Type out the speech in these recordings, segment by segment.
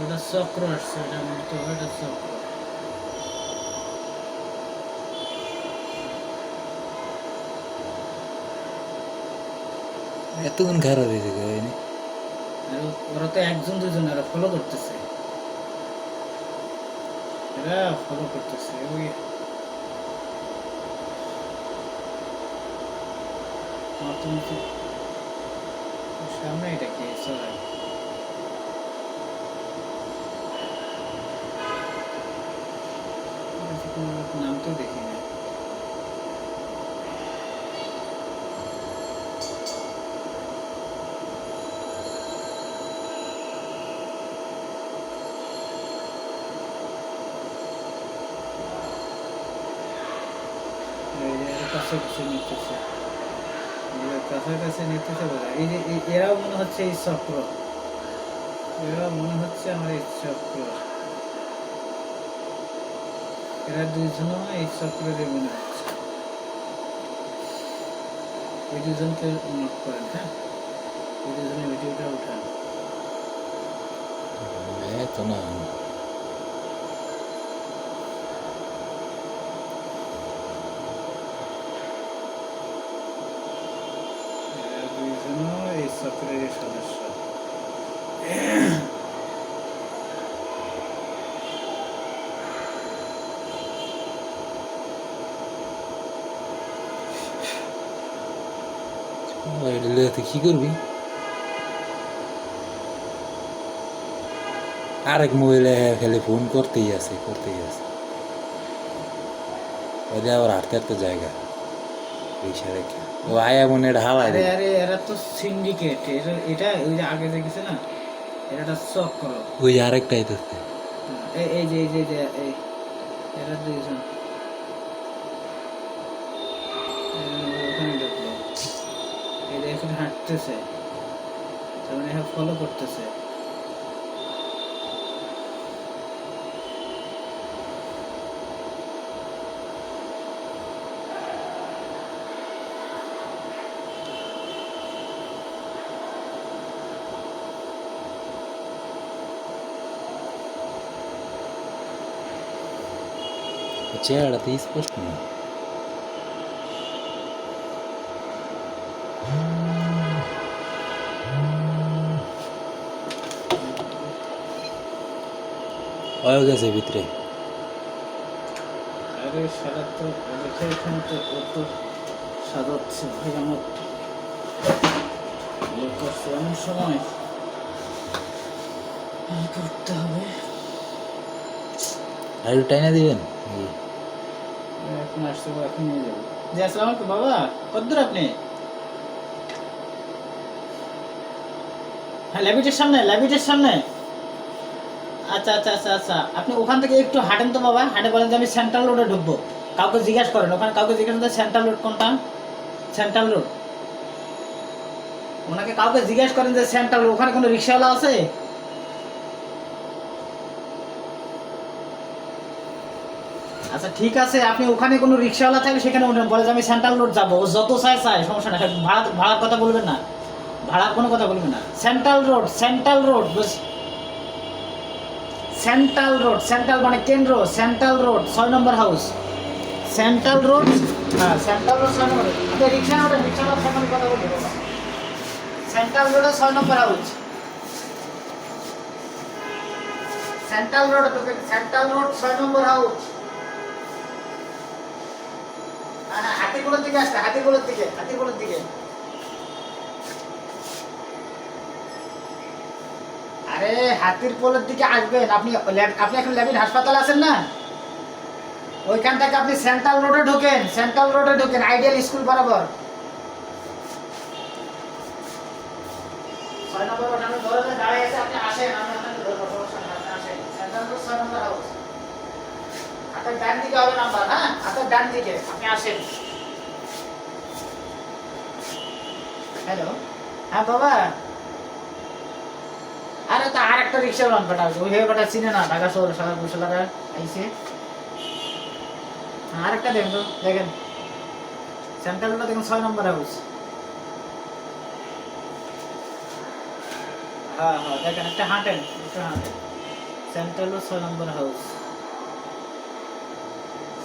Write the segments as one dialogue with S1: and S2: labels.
S1: ওটা চক্র আসছে এটা মূলত এটা চক্র
S2: এতক্ষণ খারাপ হয়েছে কাহিনী
S1: ওরা তো একজন দুজন এরা ফলো করতেছে এরা ফলো করতেছে ওই সামনে এটা কি সবাই নাম তো দেখি না কাছাকাছি নিতেছে। বোধ এই যে এরাও মনে হচ্ছে এই চক্র। এরাও মনে হচ্ছে আমার এই চক্র। এরা দুজন এই চক্রের মনে হচ্ছে এই দুজনকে নোট করেন হ্যাঁ? এই দুজনের ভিডিওটা উঠান।
S2: এত না
S1: এরা দুইজনও এই চক্রের সদস্য
S2: এটা লিয়ে তুই করবি? আরেক মোবাইলে খালি ফোন করতেই আছে করতেই আছে। ওইটা আবার হাঁটতে হাঁটতে জায়গা। রিক্সা রেখে ও আয়া মনে এটা হালাই
S1: আরে আরে এরা তো সিন্ডিকেট এটা এটা ওই যে আগে দেখেছে না? এটা চক্র।
S2: ওই যে আরেকটা আইতেছে
S1: এই এই যে এই যে এই যে এই এরা দুইজন এরা ওখানে ঢুকলো এই যে এখানে হাঁটতেছে। তার মানে এরা ফলো করতেছে।
S2: চেহারাটা তো স্পষ্ট না। হয়ে গেছে ভিতরে।
S1: আরে সারা তো এখানে তো ও সাজাচ্ছে ভাই আমার। এমন সময়। করতে হবে?
S2: আর একটু টাইনা দিবেন? এই,
S1: এখন আসছে ও এখন নিয়ে যাব। জি আসসালাম আলাইকুম বাবা। কদ্দূর আপনি? হ্যাঁ ল্যাবিটের সামনে ল্যাবিটের সামনে। আচ্ছা আচ্ছা আচ্ছা আচ্ছা। আপনি ওখান থেকে একটু হাঁটেন তো বাবা। হাঁটে বলেন যে আমি সেন্ট্রাল রোডে ঢুকবো। কাউকে জিজ্ঞাসা করেন, ওখানে কাউকে জিজ্ঞাসা করেন সেন্ট্রাল রোড কোনটা? সেন্ট্রাল রোড ওনাকে কাউকে জিজ্ঞাসা করেন যে সেন্ট্রাল রোড ওখানে কোনো রিক্সাওয়ালা আছে? আচ্ছা ঠিক আছে, আপনি ওখানে কোনো রিক্সাওয়ালা থাকলে সেখানে উঠেন। বলে যে, আমি সেন্ট্রাল রোড যাব। যত চাই চায়, সমস্যা না ভাড়া, ভাড়ার কথা বলবেন না। ভাড়ার কোনো কথা বলবেন না। Central road central road central road central মানে কেন্দ্র সেন্ট্রাল রোড ছয় নম্বর হাউস সেন্ট্রাল রোড হ্যাঁ সেন্ট্রাল রোড ছয় নম্বর। আপনি রিক্সা ওঠেন রিক্সাওয়ালার সামনে কথা বলবেন সেন্ট্রাল রোডে ছয় number house central road central road ছয় নম্বর হাউস হাতিগুলোর দিকে আসবে হাতিগুলোর দিকে হাতিগুলোর দিকে। আরে হাতির পোলের দিকে আসবেন। আপনি আপনি এখন ল্যাবিন হাসপাতালে আছেন না? ওইখান থেকে আপনি সেন্ট্রাল রোডে ঢোকেন সেন্ট্রাল রোডে ঢোকেন আইডিয়াল স্কুল বরাবর। ছয় নম্বর ধরে ধরে আছে আপনি আসেন আমি আপনাকে ধরবো সমস্যা নেই, আপনি আসেন। সেন্ট্রাল রোড ছয় নম্বর হাউস। হাতের ডান দিকে হবে নাম্বার হ্যাঁ? হাতের ডান দিকে আপনি আসেন। হ্যালো? হ্যাঁ বাবা? একটা রিক্সা রান বেটা ওই হে বেটা চিনে না, ঢাকা শহর সারা বসলারা আইছে আর একটা দেখেন তো, দেখেন। সেন্ট্রালটা দেখেন, ছয় নম্বর হাউস হ্যাঁ হ্যাঁ দেখেন, একটা হাঁটেন একটু হাঁটেন সেন্ট্রাল ছয় number house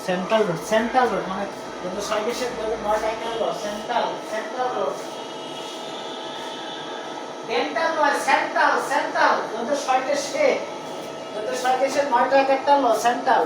S1: central road central road মানে কিন্তু দেশের নয় টাইটেল সেন্ট্রাল সেন্ট্রাল ডেন্টাল নয় সেন্ট্রাল সেন্ট্রাল কিন্তু ছয় দেশে কিন্তু ছয় দেশের নয় টাইটেল সেন্ট্রাল